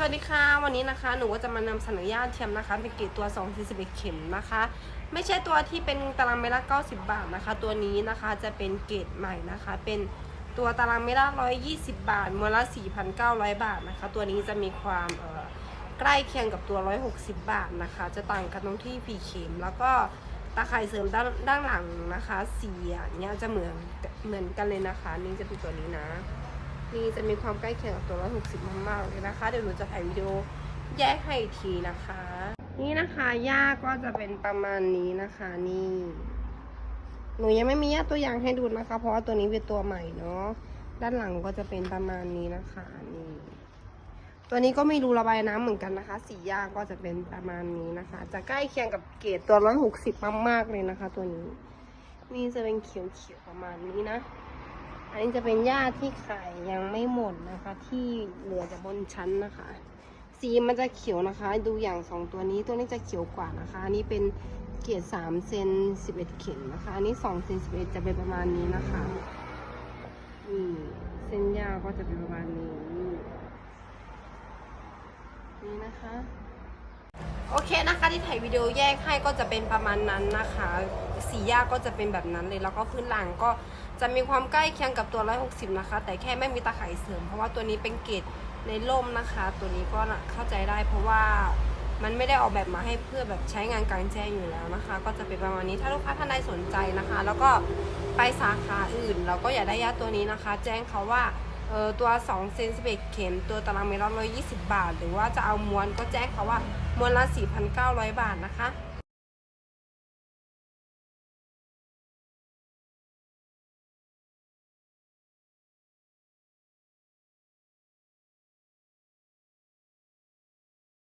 สวัสดีค่ะ วันนี้นะคะหนูก็จะมานำเสนอย่าเทียมนะคะ เป็นเกรดตัว2 4 1เข็มนะคะ ไม่ใช่ตัวที่เป็นตารางเมตรละ90 บาทนะคะ ตัวนี้นะคะจะเป็นเกรดใหม่นะคะ เป็นตัวตารางเมตรละ120 บาทมวลละ4,900 บาทนะคะ ตัวนี้จะมีความเอ่อใกล้เคียงกับตัว 160 บาทนะคะ จะต่างกันตรงที่ปีเข็ม แล้วก็ตาข่ายเสริมด้านด้านหลังนะคะสียเงี้ยจะเหมือนเหมือนกันเลยนะคะ นี่จะเป็นตัวนี้นะ นี่จะมีความใกล้เคียงกับตัว 160 มากๆเลยนะคะ เดี๋ยวหนูจะถ่ายวิดีโอแยกให้อีกทีนะคะ นี่นะคะหญ้าก็จะเป็นประมาณนี้นะคะนี่ หนูยังไม่มีหญ้าตัวอย่างให้ดูนะคะ เพราะว่าตัวนี้เป็นตัวใหม่เนาะ ด้านหลังก็จะเป็นประมาณนี้นะคะนี่ ตัวนี้ก็ไม่รูระบายน้ำเหมือนกันนะคะ สีหญ้าก็จะเป็นประมาณนี้นะคะ จะใกล้เคียงกับเกรดตัว 160 มากๆเลยนะคะ ตัวนี้ นี่จะเป็นเขียวๆประมาณนี้นะ อันนี้จะเป็นหญ้าที่ขายยังไม่หมดนะคะ ที่เหลือจากบนชั้นนะคะ สีมันจะเขียวนะคะ ดูอย่างสองตัวนี้ตัวนี้จะเขียวกว่านะคะอันนี้เป็นเกรดสามเซนสิบเอ็ดเข็มนะคะอันนี้สองเซนสิบเอ็ดจะเป็นประมาณนี้นะคะนี่เส้นหญ้าก็จะเป็นประมาณนี้นี่นะคะ โอเคนะคะที่ถ่ายวิดีโอแยกให้ก็จะเป็นประมาณนั้นนะคะ สีหญ้าก็จะเป็นแบบนั้นเลย แล้วก็พื้นหลังก็จะมีความใกล้เคียงกับตัว 160 นะคะ แต่แค่ไม่มีตาข่ายเสริม เพราะว่าตัวนี้เป็นเกรดในร่มนะคะ ตัวนี้ก็เข้าใจได้ เพราะว่ามันไม่ได้ออกแบบมาให้เพื่อแบบใช้งานกลางแจ้งอยู่แล้วนะคะ ก็จะเป็นประมาณนี้ถ้าลูกค้าท่านใดสนใจนะคะ แล้วก็ไปสาขาอื่น เราก็อยากได้ยาตัวนี้นะคะ แจ้งเขาว่า เออตัว2เซนสิบเอ็ดเข็ม ตัวตารางเมตรละ120 บาท หรือว่าจะเอาม้วนก็แจ้งเขาว่ามวนละ4,900 บาทนะคะ